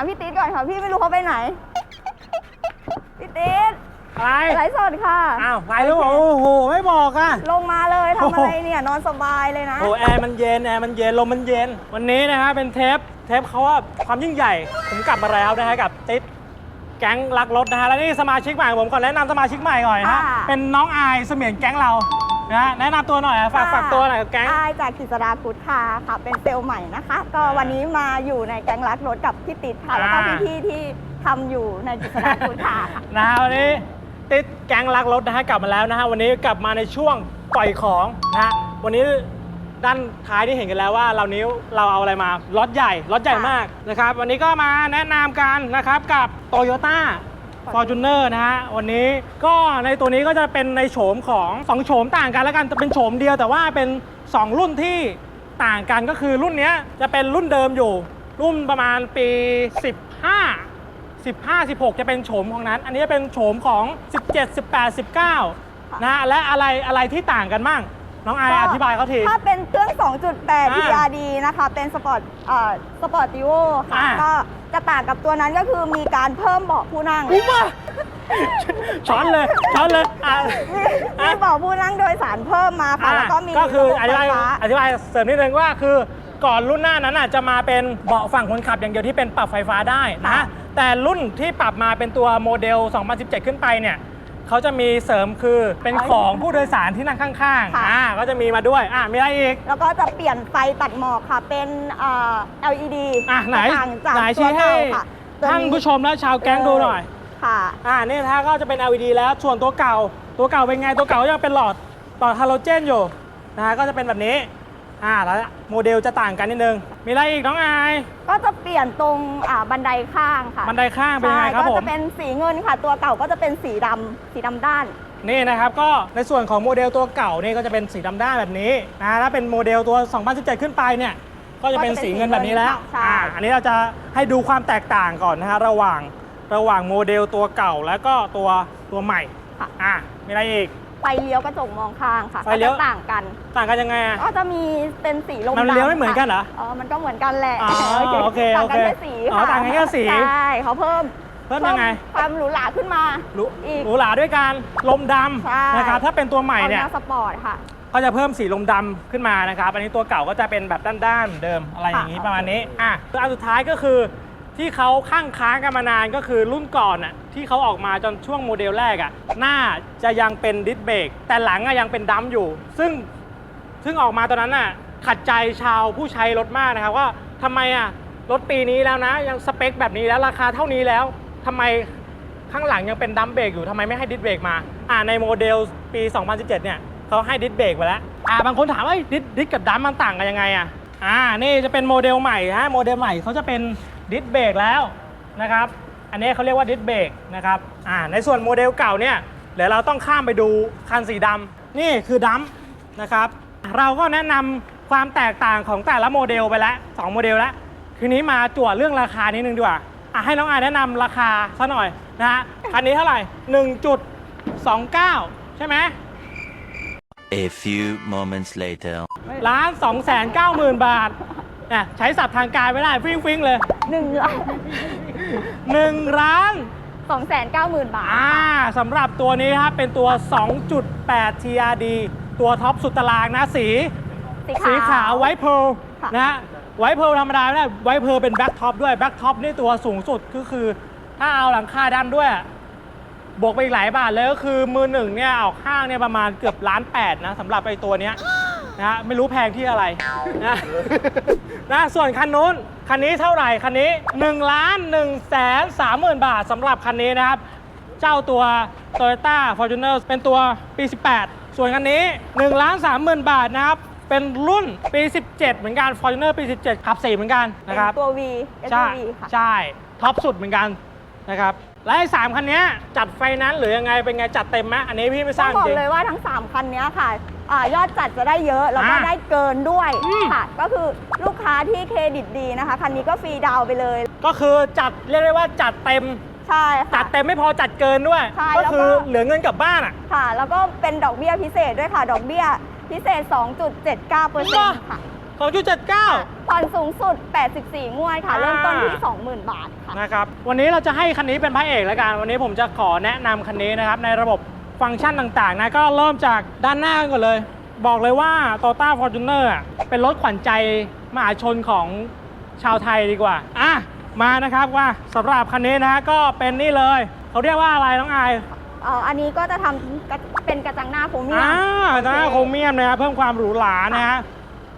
ามพี่ติ๊ดก่อนค่ะ พี่ไม่รู้เขาไปไหน พี่ติ๊ดอะไรไลฟ์สดค่ะ อ้าวไปแล้วบอกโอ้โห ไม่บอกอะ ลงมาเลยทำโอ้อะโหไรเนี่ยนอนสบายเลยนะ โอ้แอร์มันเย็นแอร์มันเย็นลมมันเย็น วันนี้นะฮะเป็นเทปเทปเขาว่าความยิ่งใหญ่ ผมกลับมาแล้วนะฮะกับติ๊ดแก๊งรักรถนะฮะและนี่สมาชิกใหม่ผมก่อนแนะนำสมาชิกใหม่ก่อนนะฮะค่ะเป็นน้องอายเสมียนแก๊งเรา นะฮะแนะนำตัวหน่อยอะฝากฝากตัวหน่อยกับแก๊ง อายจากกิจดาพุทธค่ะค่ะ เป็นเซลล์ใหม่นะคะ ก็วันนี้มาอยู่ในแก๊งรักรถกับพี่ติ๊ดค่ะ แล้วก็อ่า พี่ๆที่ทำอยู่ในกิจดาพุทธค่ะ นะฮะวันนี้ติดแก๊งรักรถนะฮะกลับมาแล้วนะฮะวันนี้กลับมาในช่วงปล่อยของนะฮะวันนี้ด้านท้ายที่เห็นกันแล้วว่าเรานี้เราเอาอะไรมารถใหญ่รถใหญ่ค่ะ มากนะครับ วันนี้ก็มาแนะนำกันนะครับกับ Toyota Fortuner นะฮะวันนี้ก็ในตัวนี้ก็จะเป็นในโฉมของสองโฉมต่างกันแล้วกันจะเป็นโฉมเดียวแต่ว่าเป็น 2 รุ่นที่ต่างกันก็คือรุ่นเนี้ยจะเป็นรุ่นเดิมอยู่ รุ่นประมาณปี 15 15 16 จะเป็นโฉมของนั้น อันนี้จะเป็นโฉมของ 17 18 19นะและอะไรอะไรที่ต่างกันบ้างน้องอายอธิบายเขาที ถ้าเป็นเครื่อง 2.8อ่า TRD นะคะ เป็นสปอร์ตเอ่อสปอร์ตติโวค่ะอ่าก็ จะต่างกับตัวนั้นก็คือมีการเพิ่มเบาะผู้นั่ง อุ๊ยมาช้อนเลยช้อนเลยอะมีอะ มีเบาะผู้นั่งโดยสารเพิ่มมาค่ะแล้วก็มีก็คือระอบบธิไฟบายฟ้าอธิบายเสริมนิดนึงว่าคือก่อนรุ่นหน้านั้นน่ะจะมาเป็นเบาะฝั่งคนขับอย่างเดียวที่เป็นปรับไฟฟ้าได้นะค่ะแต่รุ่นที่ปรับมาเป็นตัวโมเดล 2017 ขึ้นไปเนี่ย เขาจะมีเสริมคือเป็นของผู้โดยสารที่นั่งข้างๆอ่าก็จะมีมาด้วยอะมีอะไรอีก แล้วก็จะเปลี่ยนไฟตัดหมอกค่ะ เป็นเอ่อ LED อะไหนต่างจากไหนตัชี้วให้เก่าค่ะตัวท่านผู้ชมและชาวแก๊งดูหน่อย ค่ะ อ่านี่ถ้าก็จะเป็น LED แล้วส่วนตัวเก่า ตัวเก่าเป็นไงตัวเก่ายังเป็นหลอดหลอดฮาโลเจนอยู่นะฮะก็จะเป็นแบบนี้ อ่าแล้วโมเดลจะต่างกันนิดนึง มีอะไรอีกน้องอายก็จะเปลี่ยนตรงอ่าบันไดข้างค่ะบันไดข้างเป็นยังไงครับใช่ผก็มจะเป็นสีเงินค่ะ ตัวเก่าก็จะเป็นสีดำสีดำด้าน นี่นะครับก็ในส่วนของโมเดลตัวเก่านี่ก็จะเป็นสีดำด้านแบบนี้นะถ้าเป็นโมเดลตัว 2017 ขึ้นไปเนี่ยก็จะเป็นสีเงินแบบนี้แล้วใช่ อ่าอันนี้เราจะให้ดูความแตกต่างก่อนนะฮะระหว่างระหว่างโมเดลตัวเก่าแล้วก็ตัวตัวใหม่ค่ะ อ่ามีอะไรอีก ไฟเลี้ยวกระจกมองข้างค่ะไฟเลี้ยว ก็จะต่างกัน ต่างกันยังไงอะก็จะมีเป็นสีลมมันดำเลี้ยวไม่เหมือนกันเหรออ๋อ มันก็เหมือนกันแหละอ๋อโอเคต่างกันโอเคแค่สีอ๋อค่ะต่างกันแค่สี ใช่เขาเพิ่มเพิ่มยังไงความหรูหราขึ้นมา หรูอีกหรูหราด้วยการลมดใช่ำนะครับถ้าเป็นตัวใหม่เนี่ย อาแวสปอร์ตค่ะ ก็จะเพิ่มสีลมดำขึ้นมานะครับ อันนี้ตัวเก่าก็จะเป็นแบบด้านๆเหมือนเดิมอะไรอย่างนี้ค่ะ ประมาณนี้ อะอันสุดท้ายก็คือ ที่เขาข้างค้างกันมานานก็คือรุ่นก่อนอะที่เขาออกมาจนช่วงโมเดลแรกอะหน้าจะยังเป็นดิสเบรกแต่หลังอะยังเป็นดัมอยู่ ซึ่งซึ่งออกมาตอนนั้นน่ะขัดใจชาวผู้ใช้รถมากนะครับว่าทำไมอะรถปีนี้แล้วนะ ยังสเปคแบบนี้แล้วราคาเท่านี้แล้วทำไมข้างหลังยังเป็นดัมเบรกอยู่ทำไมไม่ให้ดิสเบรกมาอ่าในโมเดลปี 2017 เนี่ยเขาให้ดิสเบรกไปแล้วอ่าบางคนถามว่าเอ้ดิสดิสกับดัมมันต่างกันยังไงอะอ่านี่จะเป็นโมเดลใหม่ฮะโมเดลใหม่เขาจะเป็น ดิสเบรกแล้วนะครับ อันนี้เขาเรียกว่าดิสเบรกนะครับอ่าในส่วนโมเดลเก่าเนี่ยเดี๋ยวเราต้องข้ามไปดูคันสีดำนี่คือดัมนะครับ เราก็แนะนำความแตกต่างของแต่ละโมเดลไปแล้วสองโมเดลแล้วทีนี้มาจั่วเรื่องราคานิดนึงดีกว่าอะให้น้องอายแนะนำราคาซะหน่อยนะฮะคันนี้เท่าไหร่ 1.29 ใช่ไหม A few moments later. ล้าน2 9 0 0 0 0 บาทเนี่ยใช้ศัพท์ทางการไม่ได้ฟิ้งฟิ้งๆเลยหนึ่งล้าน1ล้าน สองแสนเก้าหมื่นบาท อ่าสำหรับตัวนี้ครับเป็นตัว 2.8 TRD ตัวท็อปสุดตารางนะสี สีขาวไวท์เพร์ลค่ะ นะฮะไวท์เพร์ลธรรมดาไม่ได้ไวท์เพร์ลเป็นแบ็คท็อปด้วยแบ็คท็อปนี่ตัวสูงสุดก็คือ ถ้าเอาหลังคาด้านด้วย บวกไปอีกหลายบาทเลยก็คือมือหนึ่งเนี่ยออกห้างเนี่ยประมาณเกือบล้านแปดนะสำหรับไอ้ตัวเนี้ย นะฮะไม่รู้แพงที่อะไรนะนะส่วนคันนู้นคันนี้เท่าไหร่คันนี้1ล้าน1แสน3หมื่นบาทสำหรับคันนี้นะครับ เจ้าตัว Toyota Fortuner เป็นตัวปี 18 ส่วนคันนี้1ล้าน3หมื่นบาทนะครับ เป็นรุ่นปี 17 เหมือนกัน Fortuner ปี 17 ขับ 4 เหมือนกันนะครับเป็นตัว V ใช่ SUV ค่ะ ใช่ท็อปสุดเหมือนกันนะครับและไอ้สามคันเนี้ยจัดไฟนั้นซ์หรือยังไงเป็นไงจัดเต็มไหมอันนี้พี่ไม่ทต้ราอบงบอกจริง เลยว่าทั้ง 3 คันเนี้ยค่ะ อายอดจัดจะได้เยอะแล้วก็อ่าได้เกินด้วยอืม ค่ะ ก็คือลูกค้าที่เครดิตดีนะคะคันนี้ก็ฟรีดาวน์ไปเลย ก็คือจัดเรียกได้ว่าจัดเต็ม ใช่จัค่ะ ดเต็มไม่พอจัดเกินด้วย ใช่ก็แล้วก็ คือเหลือเงินกลับบ้านอะค่ะ แล้วก็เป็นดอกเบี้ยพิเศษด้วยค่ะ ดอกเบี้ยพิเศษ 2.79เปอร์เซ็นต์ค่ะ2.79ผ่อนสูงสุด 84 งวดค่ะอ่าเริ่มต้นที่ 20,000 บาทค่ะ นะครับ วันนี้เราจะให้คันนี้เป็นพระเอกแล้วกัน วันนี้ผมจะขอแนะนำคันนี้นะครับในระบบ ฟังก์ชันต่างๆนะก็เริ่มจากด้านหน้ากันก่อนเลย บอกเลยว่า Toyota Fortuner อะเป็นรถขวัญใจมหาชนของชาวไทยดีกว่าอะมานะครับว่าสำหรับคันนี้นะก็เป็นนี่เลย เขาเรียกว่าอะไรน้องอายเอ่ออันนี้ก็จะทำกระเป็นกระจังหน้าโพรเมียมอ่าหน้าโครเมียมนะครับเพิ่มความหรูหรานะฮะ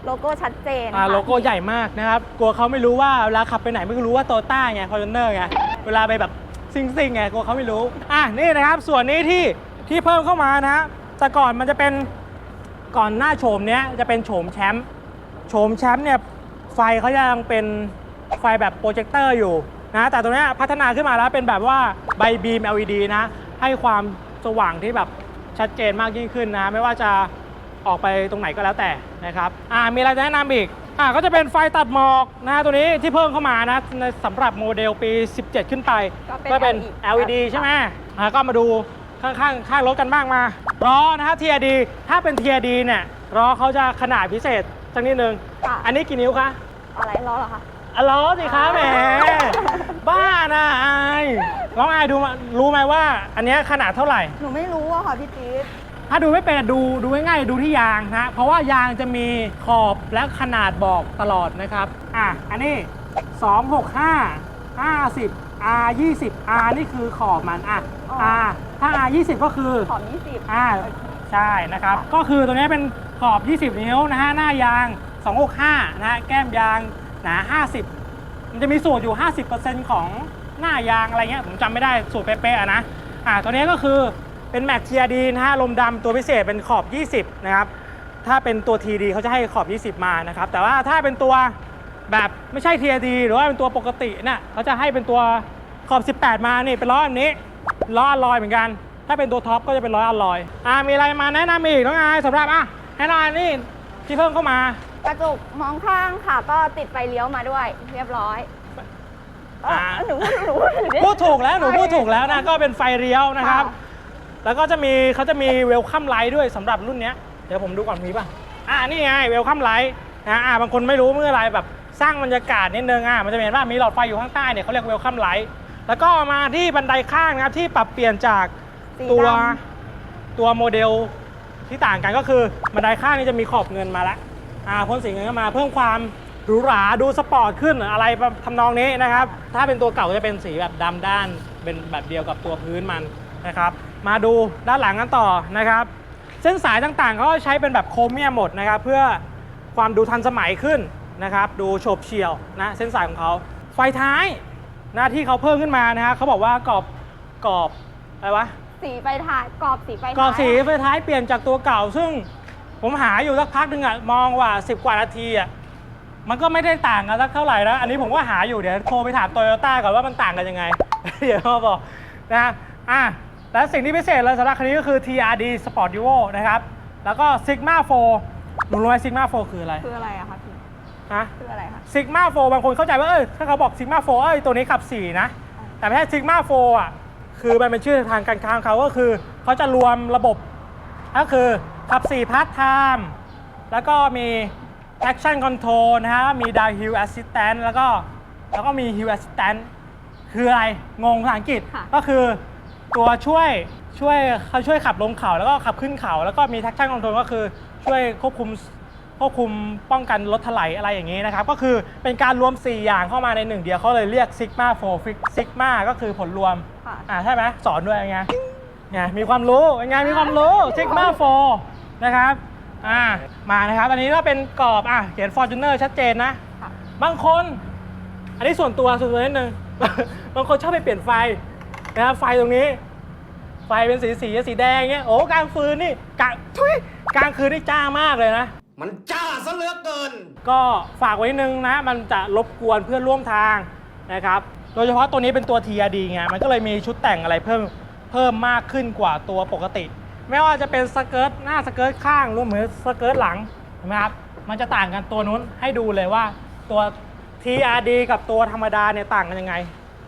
โลโก้ชัดเจนอ่าค่ะโลโก้ใหญ่มากนะครับ กลัวเขาไม่รู้ว่าเวลาขับไปไหนไม่รู้ว่าโตต้าไงฟอร์จูเนอร์ไงเวลาไปแบบซิงซิงๆไงกลัวเขาไม่รู้อะนี่นะครับส่วนนี้ที่ ที่เพิ่มเข้ามานะฮะแต่ก่อนมันจะเป็นก่อนหน้าโฉมเนี้ยจะเป็นโฉมแชมป์โฉมแชมป์เนี่ยไฟเขายังเป็นไฟแบบโปรเจคเตอร์อยู่นะแต่ตัวเนี้ยพัฒนาขึ้นมาแล้วเป็นแบบว่าใบบีม LED นะให้ความสว่างที่แบบชัดเจนมากยิ่งขึ้นนะ ไม่ว่าจะออกไปตรงไหนก็แล้วแต่นะครับอ่ามีอะไรจะแนะนำอีกอ่าก็จะเป็นไฟตัดหมอกนะตัวนี้ที่เพิ่มเข้ามานะในสำหรับโมเดลปี 17 ขึ้นไป ก็เป็น LED ใช่ไหมอ่าก็มาดู ข้างๆข้างรถกันบ้างมาล้อนะครับ TRD ถ้าเป็น TRD เนี่ยล้อเขาจะขนาดพิเศษสักนิดนึงค่ะ อันนี้กี่นิ้วคะอะไรล้อเหรอคะ อะล้อสิคะแหมบ้านะอายน้องอายดูมารู้ไหมว่า อันเนี้ยขนาดเท่าไหร่ หนูไม่รู้อะค่ะพี่จี๊ดถ้าดูไม่เป็นอะดูดูง่ายๆดูที่ยางนะเพราะว่ายางจะมีขอบและขนาดบอกตลอดนะครับ อะ อันนี้ 265 50 R 20 R นี่คือขอบมันอะ R ถ้า R 20 ก็คือขอบ20อ่าใช่นะครับ ก็คือตัวนี้เป็นขอบ 20 นิ้วนะฮะหน้ายาง 265 นะฮะแก้มยางหนา 50 มันจะมีสูตรอยู่ 50%ของหน้ายางอะไรเงี้ยผมจำไม่ได้สูตรเป๊ะๆอะนะอ่าตัวนี้ก็คือเป็นแม็ก TRD นะฮะลมดำตัวพิเศษเป็นขอบ 20 นะครับ ถ้าเป็นตัว TD เขาจะให้ขอบ 20 มานะครับ แต่ว่าถ้าเป็นตัว แบบไม่ใช่ TRD หรือว่าเป็นตัวปกติเนี่ยเขาจะให้เป็นตัวขอบ 18 มานี่เป็นล้อแบบนี้ล้ออลลอยเหมือนกัน ถ้าเป็นตัวท็อปก็จะเป็นล้ออลลอยอ่ามีอะไรมาแนะนำอีกน้องอายสำหรับอะให้น้องอายนี่ที่เพิ่มเข้ามากระจกมองข้างค่ะ ก็ติดไฟเลี้ยวมาด้วย เรียบร้อยเอ่ออ่าหนูหนูหนูดิพูดถูกแล้วหนูพูดถูกแล้วนะก็เป็นไฟเลี้ยวนะครับค่ะแล้วก็จะมีเขาจะมีเวลคัมไลท์ด้วยสำหรับรุ่นเนี้ยเดี๋ยวผมดูก่อนมีป่ะอ่านี่ไงเวลคัมไลท์นะอ่าบางคนไม่รู้เมื่ออะไรแบบ สร้างบรรยากาศนิดนึงอะมันจะเห็นว่ามีหลอดไฟอยู่ข้างใต้เนี่ยเขาเรียกเวลคัมไลท์แล้วก็มาที่บันไดข้างนะครับที่ปรับเปลี่ยนจากสีตัวดตัวโมเดลที่ต่างกันก็คือบันไดข้างนี่จะมีขอบเงินมาแล้วอ่าพ่นสีเงินเข้ามาเพิ่มความหรูหราดูสปอร์ตขึ้นอะไรแบบทำนองนี้นะครับ ถ้าเป็นตัวเก่าก็จะเป็นสีแบบดำด้านเป็นแบบเดียวกับตัวพื้นมันนะครับ มาดูด้านหลังกันต่อนะครับ เส้นสายต่างๆเขาก็ใช้เป็นแบบโครเมียมหมดนะครับ เพื่อความดูทันสมัยขึ้น นะครับ ดูโฉบเฉี่ยวนะเส้นสายของเขาไฟท้ายนะที่เขาเพิ่มขึ้นมานะฮะเขาบอกว่ากรอบกรอบอะไรวะำสีไฟท้ายกรอบสีไฟท้ายกรอบสีไฟท้ายเปลี่ยนจากตัวเก่า ซึ่งผมหาอยู่สักพักหนึ่งอะมองว่า 10 กว่านาทีอะมันก็ไม่ได้ต่างกันสักเท่าไหร่นะอันนี้ผมก็หาอยู่เดี๋ยวโทรไปถามโตโยต้าก่อนว่ามันต่างกันยังไง เดี๋ยวมาบอกนะอะและสิ่งที่พิเศษเลยสำหรับคันนี้ก็คือ TRD Sport Duo นะครับ แล้วก็ Sigma 4หนูรู้ไหม Sigma 4คืออะไร คืออะไรอะคะพี่ ฮะคืออะไรคะ Sigma 4บางคนเข้าใจว่าเออถ้าเขาบอก Sigma 4เอ้ยตัวนี้ขับ 4 นะ แต่ไม่ใช่ Sigma 4อะ คือมันเป็นชื่อทางการค้าของเขาก็คือ เขาจะรวมระบบ ก็คือขับ 4พาร์ทไทม์แล้วก็มี Action Control นะฮะ มี Down Hill Assistant แล้วก็แล้วก็มี Hill Assistant คืออะไร งงภาษาอังกฤษค่ะ ก็คือตัวช่วยช่วยเขาช่วยขับลงเขา แล้วก็ขับขึ้นเขา แล้วก็มี Traction Control ก็คือช่วยควบคุม ควบคุมป้องกันรถถลายอะไรอย่างนี้นะครับ ก็คือเป็นการรวม 4 อย่างเข้ามาในหนึ่งเดียวเขาเลยเรียก Sigma 4 Sigma ก็คือผลรวมค่ะ อ่าใช่ไหมสอนด้วยไงไงมีความรู้เป็นไงมีความรู้ Sigma 4นะครับอ่ามานะครับ อันนี้ก็เป็นกรอบอะเขียน Fortuner ชัดเจนนะ ค่ะ บางคน อันนี้ส่วนตัวส่วนตัวนิดนึง บางคนชอบไปเปลี่ยนไฟนะครับไฟตรงนี้ ไฟเป็นสีสีสีแดงเงี้ยโอ้กลางฟืนนี่กลางทุยกลางคืนนี่จ้ามากเลยนะ มันจ้าซะเหลือเกิน ก็ฝากไว้นิดนึงนะ มันจะรบกวนเพื่อนร่วมทางนะครับ โดยเฉพาะตัวนี้เป็นตัว TRD ไง มันก็เลยมีชุดแต่งอะไรเพิ่มเพิ่มมากขึ้นกว่าตัวปกติ ไม่ว่าจะเป็นสเกิร์ตหน้าสเกิร์ตข้างรวมถึงสเกิร์ตหลังเห็นไหมครับ มันจะต่างกันตัวนู้นให้ดูเลยว่าตัว TRD กับตัวธรรมดาเนี่ยต่างกันยังไง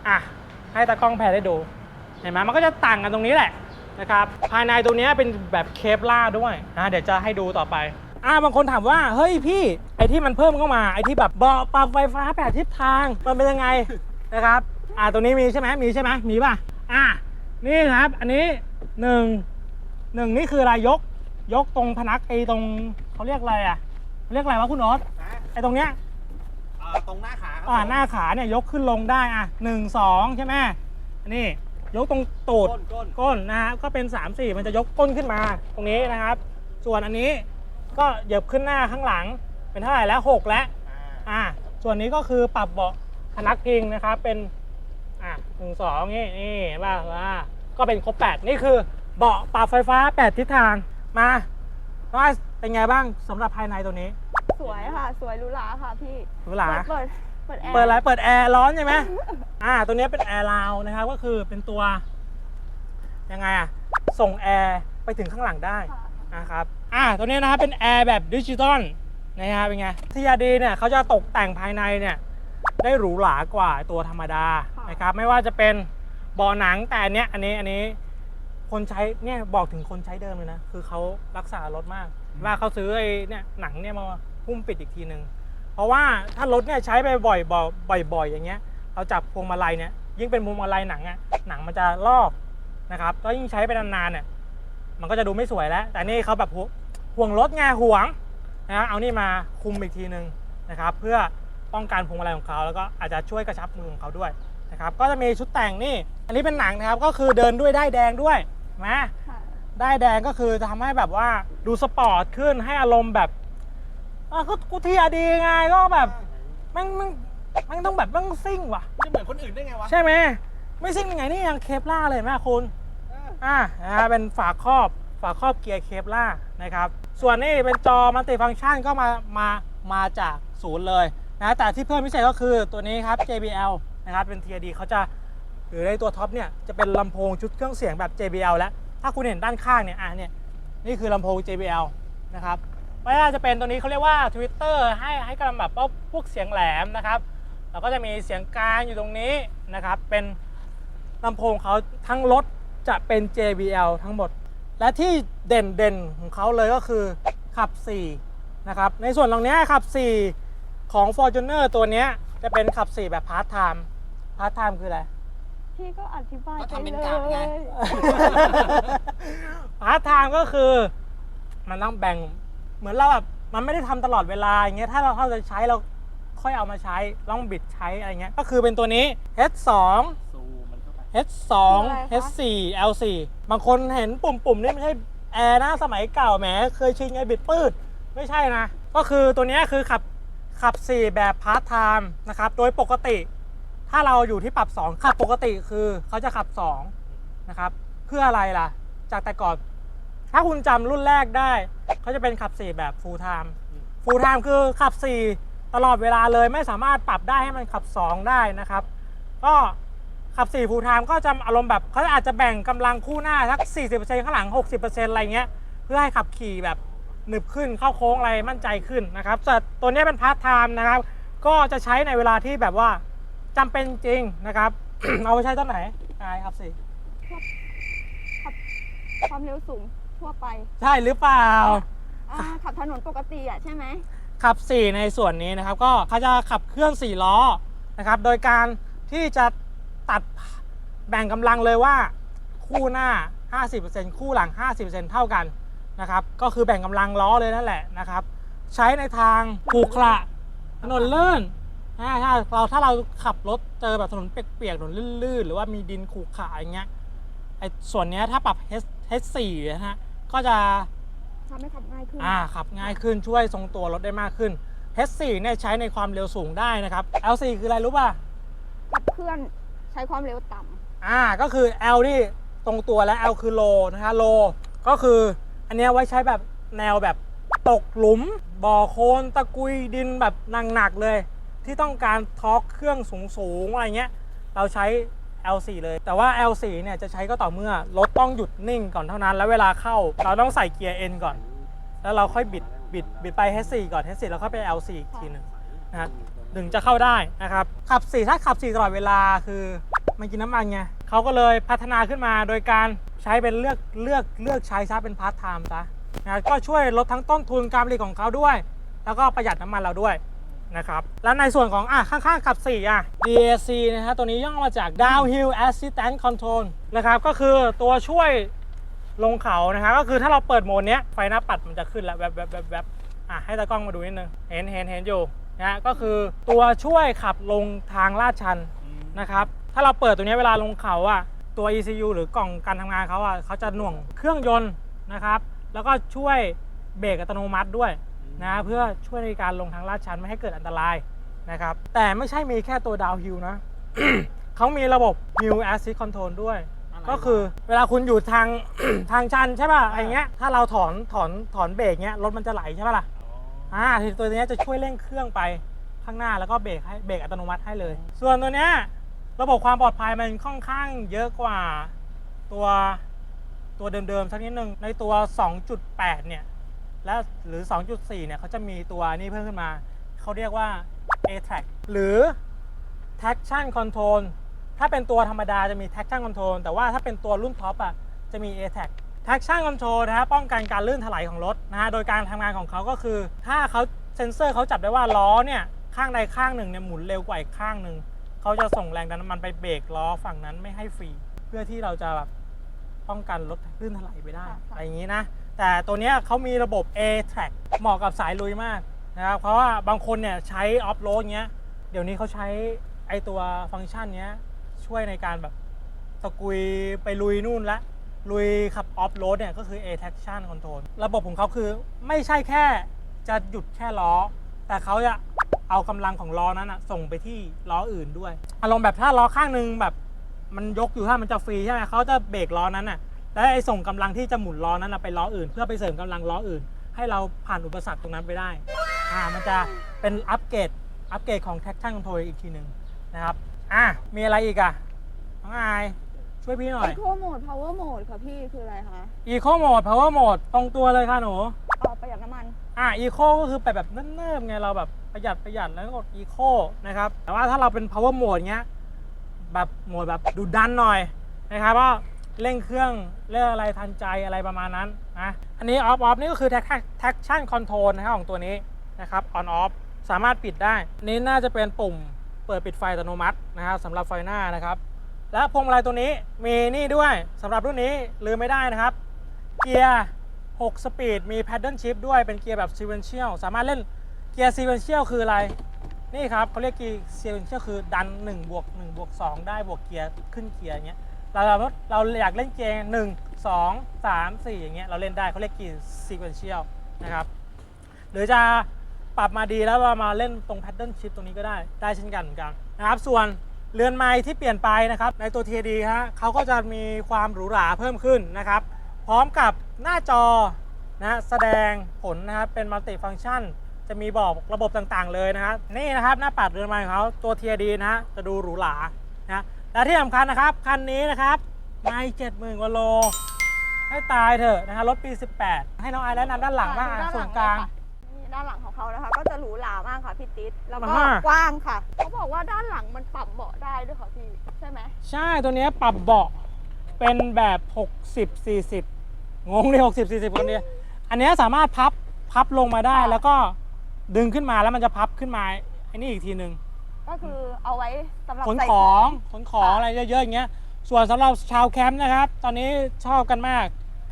อะ ให้ตากล้องแพนได้ดู เห็นไหมมันก็จะต่างกันตรงนี้แหละนะครับ ภายในตัวนี้เป็นแบบเคปล่าด้วยนะเดี๋ยวจะให้ดูต่อไป อ่าบางคนถามว่าเฮ้ยพี่ไอที่มันเพิ่มเข้ามาไอที่แบบเบาะปรับไฟฟ้าแปดทิศทางมันเป็นยังไงนะครับ อ่าตัวนี้มีใช่ไหมมีใช่ไหมมีป่ะอ่านี่ครับ อันนี้หนึ่งหนึ่งนี่คืออะไรยก ยกตรงพนักไอตรงเขาเรียกอะไรอะเขาเรียกอะไรวะคุณโอ๊ตไอตรงเนี้ยอ่าตรงหน้าขาครับอ่าผมหน้าขาเนี่ยยกขึ้นลงได้อะหนึ่งสองใช่ไหมอันนี้ยกตรงตูดก้นก้นก้นนะฮะก็เป็น 3 4 มันจะยกก้นขึ้นมาตรงนี้นะครับ ส่วนอันนี้ ก็เหยียบขึ้นหน้าข้างหลังเป็นเท่าไหร่แล้ว6แล้วอ่าส่วนนี้ก็คือปรับเบาะพนักพิงนะครับเป็นอะหนึ่งสองนี่นี่เห็นป่ะว่าก็เป็นครบ8นี่คือเบาะปรับไฟฟ้า8ทิศทางมาว่าเป็นไงบ้างสำหรับภายในตัวนี้ สวยค่ะ สวยหรูหราค่ะพี่หรูหราเปิดเปิดแอร์เปิดอะไรเปิดแอร์ร้อนใช่ไหมอ่า ตัวนี้เป็นแอร์ราวนะครับก็คือเป็นตัวยังไงอะส่งแอร์ไปถึงข้างหลังได้ค่ะนะครับ อ่าตัวนี้นะครับเป็นแอร์แบบดิจิตอลนะครับเป็นไงทีอาดีเนี่ยเขาจะตกแต่งภายในเนี่ยได้หรูหรากว่าตัวธรรมดานะครับไม่ว่าจะเป็นเบาะหนังแต่อันเนี้ยอันนี้อันนี้คนใช้เนี่ยบอกถึงคนใช้เดิมเลยนะ คือเขารักษารถมากว่าเขาซื้อไอ้เนี่ยหนังเนี่ยมาหุ้มปิดอีกทีหนึ่งเพราะว่าถ้ารถเนี่ยใช้ไปบ่อยบ่อยบ่อยอย่างเงี้ยเราจับพวงมาลัยเนี่ยยิ่งเป็นพวงมาลัยหนังอะหนังมันจะลอกนะครับก็ยิ่งใช้ไปนานๆเนี่ยมันก็จะดูไม่สวยแล้ว แต่นี่เขาแบบ ห่วห่วงรถไงห่วงนะเอานี่มาคุมอีกทีหนึ่งนะครับ เพื่อป้องกันพวงมาลัยของเขาแล้วก็อาจจะช่วยกระชับมือของเขาด้วยนะครับ ก็จะมีชุดแต่งนี่ อันนี้เป็นหนังนะครับก็คือเดินด้วยได้ายแดงด้วยเห็นไหมค่ะได้ายแดงก็คือจะทำให้แบบว่าดูสปอร์ตขึ้นให้อารมณ์แบบอะก็กูเทียดีไงก็แบบมันมันมันต้องแบบต้องซิ่งว่ะ จะเหมือนคนอื่นได้ไงวะ ใช่ไหมไม่ซิ่งยังไงนี่ยังเคปล่าเลยแม่คุณอ่านะฮะเป็นฝาครอบฝาครอบเกียร์เคปล่านะครับ ส่วนนี้เป็นจอมัลติฟังก์ชันก็มามามาจากศูนย์เลยนะแต่ที่เพิ่มพิเศษก็คือตัวนี้ครับ JBL นะครับเป็น TRD เขาจะหรือในตัวท็อปเนี่ยจะเป็นลำโพงชุดเครื่องเสียงแบบ JBL แล้ว ถ้าคุณเห็นด้านข้างเนี่ยอะเนี่ยนี่คือลำโพง JBL นะครับไม่ว่าจะเป็นตัวนี้เขาเรียกว่า Twitter ให้ให้กำลังแบบพวกเสียงแหลมนะครับแล้วก็จะมีเสียงกลางอยู่ตรงนี้นะครับเป็นลำโพงเขาทั้งรถจะเป็น JBL ทั้งหมด และที่เด่นเด่นๆของเขาเลยก็คือขับ 4 นะครับ ในส่วนตรงเนี้ยขับ 4 ของ Fortuner ตัวเนี้ยจะเป็นขับ 4 แบบพาร์ทไทม์พาร์ทไทม์คืออะไร พี่ก็อธิบายก็ไปทำเป็นเลกะไงยพาร์ทไทม์ก็คือ มันต้องแบ่งเหมือนเราแบบมันไม่ได้ทำตลอดเวลาอย่างเงี้ยถ้าเราถ้าจะใช้เราค่อยเอามาใช้ลองบิดใช้อะไรเงี้ยก็คือเป็นตัวนี้ H2 ซูมันเข้าไป H2 คืออะไรคะ H4 L4 บางคนเห็นปุ่มๆนี่ไม่ใช่แอร์นะสมัยเก่าแหมเคยชินไงบิดปืดไม่ใช่นะ ก็คือตัวเนี้ยคือขับขับ 4 แบบพาร์ทไทม์นะครับ โดยปกติ ถ้าเราอยู่ที่ปรับ 2 ขับปกติคือเขาจะขับ 2 นะครับ เพื่ออะไรล่ะ จากแต่ก่อน ถ้าคุณจำรุ่นแรกได้เขาจะเป็นขับ 4 แบบ full time full time คือขับ 4 ตลอดเวลาเลยไม่สามารถปรับได้ให้มันขับ 2 ได้นะครับ ก็ ขับ4 full time ก็จะอารมณ์แบบเขาอาจจะแบ่งกำลังคู่หน้าสัก 40%ข้างหลัง 60%อะไรเงี้ย เพื่อให้ขับขี่แบบหนึบขึ้นเข้าโค้งอะไรมั่นใจขึ้นนะครับแต่ตัวนี้เป็นพาร์ทไทม์นะครับ ก็จะใช้ในเวลาที่แบบว่าจำเป็นจริงนะครับ เอาไปใช้ตอนไหนไอ้ครับสิความเร็วสูงทั่วไป ใช่หรือเปล่าอ่าขับถนนปกติอะใช่ไหมขับ 4 ในส่วนนี้นะครับ ก็เขาจะขับเครื่อง4ล้อนะครับ โดยการที่จะ ตัดแบ่งกำลังเลยว่าคู่หน้า 50%คู่หลัง 50%เท่ากันนะครับ ก็คือแบ่งกำลังล้อเลยนั่นแหละนะครับ ใช้ในทางขรุขระถนนลื่นนะถ้าเราถ้าเราขับรถเจอแบบถนนเปียกๆถนนลื่นๆ หรือว่ามีดินขรุขระอย่างเงี้ยไอ้ส่วนเนี้ยถ้าปรับ H H4 นะฮะก็จะทำให้ขับง่ายขึ้นอ่าขับง่ายขึ้นช่วยทรงตัวรถได้มากขึ้น H4 เนี่ยใช้ในความเร็วสูงได้นะครับ L4 คืออะไรรู้ป่ะ ขับเคลื่อน ใช้ความเร็วต่ำอ่าก็คือ L นี่ตรงตัวและ L คือ low นะคะ low ก็คืออันเนี้ยไว้ใช้แบบแนวแบบตกหลุม บ่อโคลนตะกุยดินแบบหนักๆเลย ที่ต้องการทอร์กเครื่องสูงๆอะไรเงี้ย เราใช้ L4 เลย แต่ว่า L4 เนี่ยจะใช้ก็ต่อเมื่อรถต้องหยุดนิ่งก่อนเท่านั้น แล้วเวลาเข้าเราต้องใส่เกียร์ N ก่อน แล้วเราค่อยบิดบิดบิดไป H4 ก่อน H4 แล้วค่อยไป L4 อีกทีหนึ่งนะฮะ ถึงจะเข้าได้นะครับ ขับ4ถ้าขับ4ตลอดเวลาคือมันกินน้ำมันไงเขาก็เลยพัฒนาขึ้นมาโดยการใช้เป็นเลือกเลือกเลือกใช้ซะเป็นพาร์ทไทม์ซะนะก็ช่วยลดทั้งต้นทุนการผลิตของเขาด้วย แล้วก็ประหยัดน้ำมันเราด้วยนะครับ แล้วในส่วนของอะข้างๆขับ 4 อะ DAC นะฮะตัวนี้ย่อมาจาก Downhill Assistant Control นะครับ ก็คือตัวช่วยลงเขานะครับก็คือถ้าเราเปิดโหมดเนี้ยไฟหน้าปัดมันจะขึ้นแล้วแวบแวบแวบแวบอะให้ตากล้องมาดูนิดนึง เห็นเห็นเห็นอยู่ นะฮะก็คือตัวช่วยขับลงทางลาดชันนะครับ ถ้าเราเปิดตัวนี้เวลาลงเขาอะตัว ECU หรือกล่องการทำงานเขาอะเขาจะหน่วงเครื่องยนต์นะครับ แล้วก็ช่วยเบรกอัตโนมัติด้วยนะเพื่อช่วยในการลงทางลาดชันไม่ให้เกิดอันตรายนะครับ แต่ไม่ใช่มีแค่ตัวดาวฮิลนะเขามีระบบ Hill Assist Control ด้วยอะไรวะก็คือเวลาคุณอยู่ทางทางชันใช่ป่ะอะไรเงี้ยถ้าเราถอนถอนถอนเบรกเงี้ยรถมันจะไหลใช่ป่ะล่ะ อ่าตัวนี้จะช่วยเร่งเครื่องไปข้างหน้าแล้วก็เบรกให้เบรกอัตโนมัติให้เลย ส่วนตัวเนี้ยระบบความปลอดภัยมันค่อนข้างเยอะกว่าตัวตัวเดิมๆสักนิดนึงในตัว 2.8 เนี่ย และหรือ 2.4 เนี่ยเขาจะมีตัวนี้เพิ่มขึ้นมา เขาเรียกว่า A-Track หรือ Traction Control ถ้าเป็นตัวธรรมดาจะมี Traction Control แต่ว่าถ้าเป็นตัวรุ่นท็อปอะจะมี A-Track Traction Control นะฮะป้องกันการลื่นถลายของรถนะฮะโดยการทำงานของเขาก็คือ ถ้าเขาเซ็นเซอร์เขาจับได้ว่าล้อเนี่ยข้างใดข้างหนึ่งเนี่ยหมุนเร็วกว่าอีกข้างหนึ่งเขาจะส่งแรงดันน้ำมันไปเบรกล้อฝั่งนั้นไม่ให้ฟรี เพื่อที่เราจะแบบป้องกันรถลื่นถลายไปได้ค่ะอะไรอย่างนี้นะ แต่ตัวเนี้ยเขามีระบบ A-Track เหมาะกับสายลุยมากนะครับเพราะว่าบางคนเนี่ยใช้ออฟโรดเงี้ยเดี๋ยวนี้เขาใช้ไอตัวฟังก์ชันเนี้ยช่วยในการแบบสกุยไปลุยนู่นละ ลุยขับออฟโรดเนี่ยก็คือ A traction control ระบบของเขาคือไม่ใช่แค่จะหยุดแค่ล้อ แต่เขาจะเอากำลังของล้อนั้นอะส่งไปที่ล้ออื่นด้วย อารมณ์แบบถ้าล้อข้างหนึงแบบมันยกอยู่ถ้ามันจะฟรีใช่ไหมเขาจะเบรกล้อนั้นอะแล้วไอ้ส่งกำลังที่จะหมุนล้อนั้นอะไปล้ออื่น เพื่อไปเสริมกำลังล้ออื่น ให้เราผ่านอุปสรรคตรงนั้นไปได้ อ่ามันจะเป็นอัปเกรดอัปเกรดของ traction control อีกทีหนึ่งนะครับ อะมีอะไรอีกอะน้องอาย ช่วยพี่หน่อย Eco Mode Power Mode ค่ะพี่คืออะไรคะ Eco Mode Power Mode ตรงตัวเลยค่ะหนูเอาประหยัดน้ำมัน อะ Eco ก็คือไปแบบเนิบๆไงเราแบบประหยัดประหยัดแล้วก็กด Eco นะครับ แต่ว่าถ้าเราเป็น Power Mode เงี้ย แบบโหมดแบบดุดันหน่อยนะครับว่าเร่งเครื่องเรื่องอะไรทันใจอะไรประมาณนั้นนะอันนี้ off off นี่ก็คือ traction traction control นะครับของตัวนี้นะครับ on off สามารถปิดได้อันนี้น่าจะเป็นปุ่มเปิดปิดไฟอัตโนมัตินะครับสำหรับไฟหน้านะครับ และพวงมาลัยตัวนี้มีนี่ด้วยสำหรับรุ่นนี้ลืมไม่ได้นะครับ เกียร์ 6 สปีด มี paddle shift ด้วยเป็นเกียร์แบบ sequential สามารถเล่นเกียร์ sequential คืออะไร นี่ครับเขาเรียกเกียร์ sequential คือดัน1บวก1บวก2ได้บวกเกียร์ขึ้นเกียร์อย่างเงี้ยเราเราเราอยากเล่นเกียร์1 2 3 4อย่างเงี้ยเราเล่นได้เขาเรียกเกียร์ sequential นะครับหรือจะปรับมาดีแล้วเรามาเล่นตรง paddle shift ตรงนี้ก็ได้ได้เช่นกันเหมือนกันนะครับส่วน เรือนไม้ที่เปลี่ยนไปนะครับในตัว TD ฮะเขาก็จะมีความหรูหราเพิ่มขึ้นนะครับ พร้อมกับหน้าจอนะแสดงผลนะครับเป็นมัลติฟัง c t ชัน จะมีบอกระบบต่างๆ เลยนะครับนี่นะครับหน้าปัดเรือนไม้ของเขาตัว TD นะฮะจะดูหรูหรานะและที่สำคัญนะครับคันนี้นะครับไม่เจ็ดหมื่นกว่าโลให้ตายเถอะนะฮะรถปี 18 ให้น้องไอแนะนำด้านหลังบ้างอะด้านหส่ลัวนงกลางเลยค่ะนี่ด้านหลังของเขานะคะก็จะห รูหรามากค่ะพี่ติ๊ดแล้วก็อ่ากว้างค่ะ เขาบอกว่าด้านหลังมันปรับเบาะได้ด้วยค่ะพี่ใช่ไหมใช่ตัวเนี้ยปรับเบาะเป็นแบบ 60 40 งงเลย60 40 คนเดียวอันเนี้ยสามารถพับพับลงมาได้แล้วก็ดึงขึ้นมาแล้วมันจะพับขึ้นมาไอ้นี่อีกทีหนึ่งก็คือเอาไว้สำหรับขนใส่ ของขนของค่ะ อะไรเยอะๆอย่างเงี้ยส่วนสำหรับชาวแคมป์นะครับ ตอนนี้ชอบกันมาก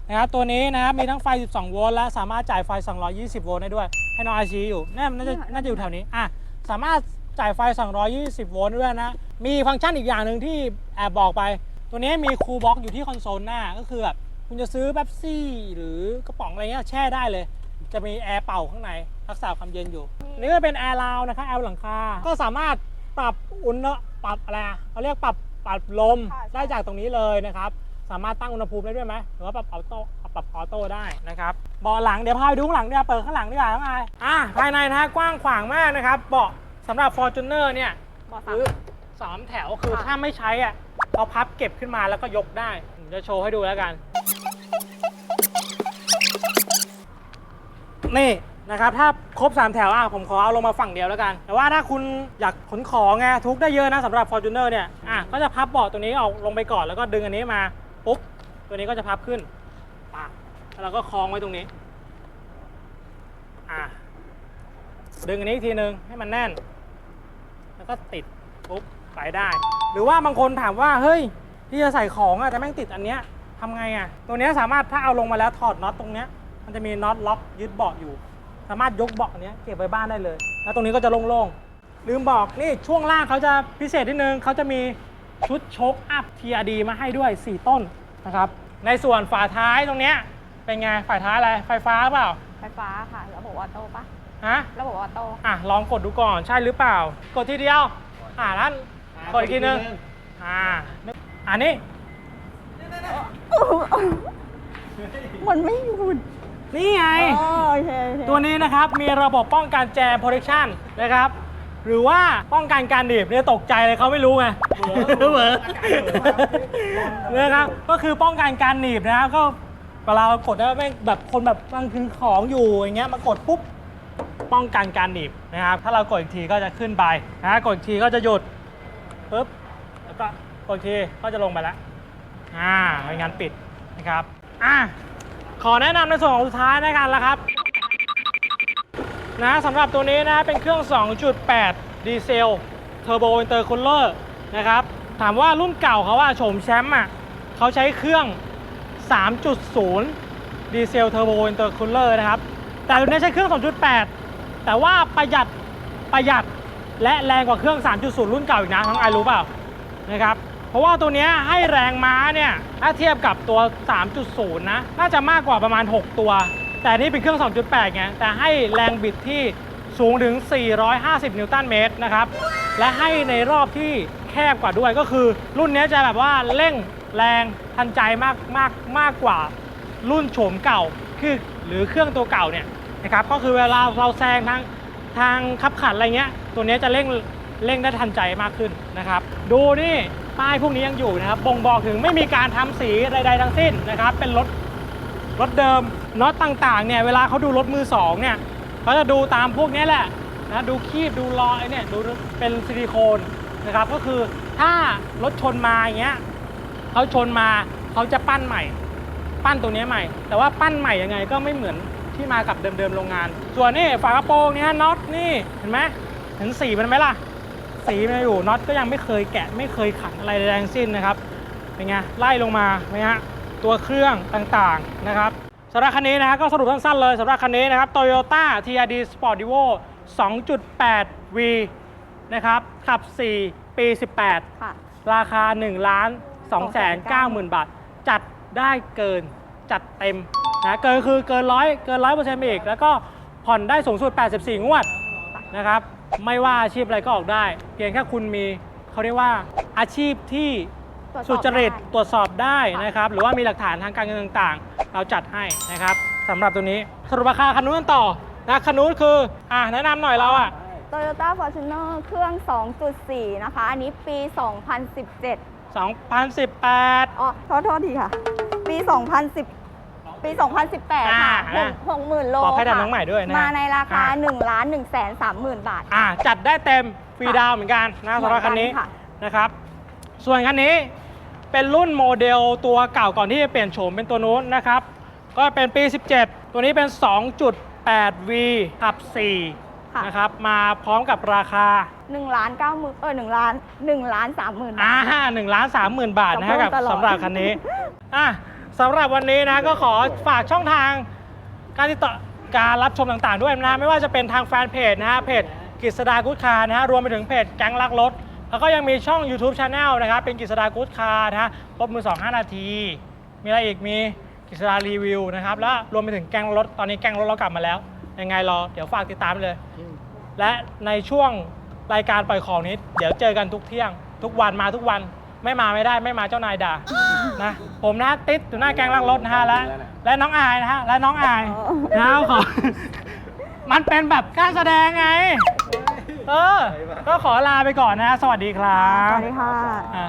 นะครับตัวนี้นะครับมีทั้งไฟ 12 โวลต์และสามารถจ่ายไฟ 220 โวลต์ได้ด้วย ให้น้องอาชีอยู่แน่น่าจะน่าจะอยู่แถวนี้อะสามารถจ่ายไฟ 220 โวลต์ด้วยนะ มีฟังก์ชันอีกอย่างหนึ่งที่แอบบอกไป ตัวนี้มีคูลบ็อกอยู่ที่คอนโซลหน้าก็คือแบบคุณจะซื้อแบบซี่หรือกระป๋องอะไรเงี้ยแช่ได้เลย จะมีแอร์เป่าข้างในรักษาความเย็นอยู่อันนี่ก็เป็นแอร์ราวนะครับแอร์หลังคา ก็สามารถปรับอุณหปรับอะไรอะเขาเรียกปรับปรับลมค่ะได้จากตรงนี้เลยนะครับ สามารถตั้งอุณหภูมิได้ด้วยไหมหรือว่าปรับออโต้ปรับออโต้ได้นะครับเบาะหลังเดี๋ยวพาไปดูข้างหลังเนี่ยเปิดข้างหลังดีกว่าน้องอายอะภายในนะฮะกว้างขวางมากนะครับเบาะสำหรับ Fortuner เนี่ยเบาะหสามรือสามแถวคือค่ะ ถ้าไม่ใช้อะเราพับเก็บขึ้นมาแล้วก็ยกได้ผมจะโชว์ให้ดูแล้วกัน นี่นะครับถ้าครบ 3 แถวอะผมขอเอาลงมาฝั่งเดียวแล้วกัน แต่ว่าถ้าคุณอยากขนของไงทุกได้เยอะนะสำหรับ Fortuner เนี่ยอะก็จะพับเบาะตัวนี้ออกลงไปก่อนแล้วก็ดึงอันนี้มา ปุ๊บตัวนี้ก็จะพับขึ้นปะแล้วเราก็คล้องไว้ตรงนี้ อะ ดึงอันนี้อีกทีนึงให้มันแน่น แล้วก็ติดปุ๊บไปได้ หรือว่าบางคนถามว่า เฮ้ย ที่จะใส่ของอะแต่แม่งติดอันเนี้ยทำไงอะตัวเนี้ยสามารถถ้าเอาลงมาแล้วถอดน็อตตรงเนี้ย มันจะมีน็อตล็อกยึดเบาะอยู่ สามารถยกเบาะเนี้ยเก็บไว้บ้านได้เลย แล้วตรงนี้ก็จะโล่งๆ ลืมบอกนี่ช่วงล่างเขาจะพิเศษนิดนึงเขาจะมี ชุดโชคอัพ TRD มาให้ด้วย 4 ต้นนะครับ ในส่วนฝาท้ายตรงเนี้ยเป็นไงฝาท้ายอะไรไฟฟ้าเปล่าไฟฟ้าค่ะระบบออโต้ปะฮะระบบออโต้อะลองกดดูก่อนใช่หรือเปล่า กดทีเดียว อ่าท่านกดอีกทีนึงอ่าอันนี้มันไม่หยุดนี่ไงอ๋อโอเคโอเคตัวนี้นะครับมีระบบป้องกันแจม protection นะครับ หรือว่าป้องกันการดีบเนี่ยตกใจเลยเขาไม่รู้ไงเหวอนะครับก็คือป้องกันการหนีบนะครับก็เวลาเรากดแล้วแม่งแบบคนแบบบางทิ้งของอยู่อย่างเงี้ยมากดปุ๊บป้องกันการหนีบนะครับ ถ้าเรากดอีกทีก็จะขึ้นไปนะกดอีกทีก็จะหยุดปุ๊บแล้วก็กดอีกทีก็จะลงไปแล้วอ่าเป็นงานปิดนะครับอะขอแนะนำในส่วนของสุดท้ายนะกันละครับ นะสำหรับตัวนี้นะเป็นเครื่อง 2.8 ดีเซลเทอร์โบอินเตอร์คูลเลอร์นะครับถามว่ารุ่นเก่าเขาว่าโฉมแชมป์อะเขาใช้เครื่อง 3.0 ดีเซลเทอร์โบอินเตอร์คูลเลอร์นะครับ แต่ตัวนี้ใช้เครื่อง 2.8 แต่ว่าประหยัดประหยัดและแรงกว่าเครื่อง 3.0 รุ่นเก่าอีกนะทั้งไอรู้เปล่านะครับเพราะว่าตัวนี้ให้แรงม้าเนี่ยถ้าเทียบกับตัว 3.0 นะ น่าจะมากกว่าประมาณ 6 ตัว แต่นี่เป็นเครื่อง 2.8 ไง แต่ให้แรงบิดที่สูงถึง 450 นิวตันเมตรนะครับ และให้ในรอบที่แคบกว่าด้วยก็คือรุ่นนี้จะแบบว่าเร่งแรงทันใจมากมากมากกว่ารุ่นโฉมเก่าคือหรือเครื่องตัวเก่าเนี่ยนะครับก็คือเวลาเราแซงทางทางขับขันอะไรเงี้ย ตัวนี้จะเร่งเร่งได้ทันใจมากขึ้นนะครับ ดูนี่ป้ายพวกนี้ยังอยู่นะครับบ่งบอกถึงไม่มีการทำสีใดๆทั้งสิ้นนะครับ เป็นรถรถเดิม น็อตต่างๆเนี่ยเวลาเขาดูรถมือสองเนี่ยเขาจะดูตามพวกนี้แหละนะดูคีบดูรอยเนี่ยดูเป็นซิลิโคนนะครับก็คือถ้ารถชนมาอย่างเงี้ยเขาชนมาเขาจะปั้นใหม่ ปั้นตัวนี้ใหม่ แต่ว่าปั้นใหม่ยังไงก็ไม่เหมือนที่มากับเดิมๆโรงงาน ส่วนนี่ฝากระโปรงเนี่ยน็อตนี่เห็นไหมเห็นสีมันไหมล่ะ สีมันอยู่น็อตก็ยังไม่เคยแกะไม่เคยขันอะไรใดงสิ้นนะครับเป็นไงไล่ลงมาไหมฮะตัวเครื่องต่างๆนะครับ สำหรับคันนี้นะฮะก็สรุปสั้นๆเลยสำหรับคันนี้นะครับ Toyota TRD Sport Evo 2.8V นะครับ ขับ 4 ปี18ค่ะราคา1ล้าน2แสน9หมื่นบาท จัดได้เกินจัดเต็มนะเกินคือเกินร้อยเกินร้อยเปอร์เซ็นต์อีก แล้วก็ผ่อนได้สูงสุด 84 งวดนะครับ ไม่ว่าอาชีพอะไรก็ออกได้ เพียงแค่คุณมีเขาเรียกว่าอาชีพที่ ตรวจสอบสุจริตได้ ตรวจสอบได้ค่ะนะครับ หรือว่ามีหลักฐานทางการเงินต่างๆ เราจัดให้นะครับสำหรับตัวนี้สรุปราคาคันนู้นกันต่อนะคันนู้นคืออะแนะนำหน่อยเราอะ Toyota Fortuner เครื่อง 2.4 นะคะ อันนี้ปี 2017 2018 อ๋อโทษโทษทีค่ะ ปี 2010 ปี 2018 ค่ะอ่าหกหมื่นโลขอให้ค่ะทำน้องใหม่ด้วยนะมาในราคาอ่า 1ล้าน1แสน3หมื่นบาท อะจัดได้เต็มฟรีค่ะดาวน์เหมือนกันนะสำหรับคันนี้เหมือนกันค่ะ นะครับ ส่วนคันนี้ เป็นรุ่นโมเดลตัวเก่าก่อนที่จะเปลี่ยนโฉมเป็นตัวนู้นนะครับ ก็เป็นปี 17 ตัวนี้เป็น 2.8V ขับ ค่ะ 4 นะครับ มาพร้อมกับราคา1ล้าน9หมื่นเออ1ล้าน1ล้าน3หมื่นบาอ่าทหนึ่งล้านสามหมื่นบาทนะฮะขอบคุกับณตลอด สำหรับคันนี้ อะสำหรับวันนี้นะก็ขอฝากช่องทางการติดต่อการรับชมต่างๆด้วยนะ ไม่ว่าจะเป็นทางแฟนเพจนะฮะเพจกฤษดากู๊ดคาร์นะฮะรวมไปถึงเพจแก๊งลักรถ แล้วก็ยังมีช่อง YouTube Channel นะครับ เป็นกฤษดากู๊ดคาร์นะฮะรถมือ2 5นาที มีอะไรอีกมีกฤษดารีวิวนะครับ แล้วรวมไปถึงแกงรถ ตอนนี้แกงรถเรากลับมาแล้ว ยังไงรอ เดี๋ยวฝากติดตามเลย และในช่วงรายการปล่อยของนี้ เดี๋ยวเจอกันทุกเที่ยง ทุกวันมาทุกวัน ไม่มาไม่ได้ไม่มาเจ้านายด่า นะ ผมนะติดอยู่หน้าแกงลักรถนะฮะและและน้องอายนะฮะและน้องอายอ๋อนะขอ มันเป็นแบบการแสดงไง เออ ก็ขอลาไปก่อนนะฮะสวัสดีครับ สวัสดีค่ะ อ่า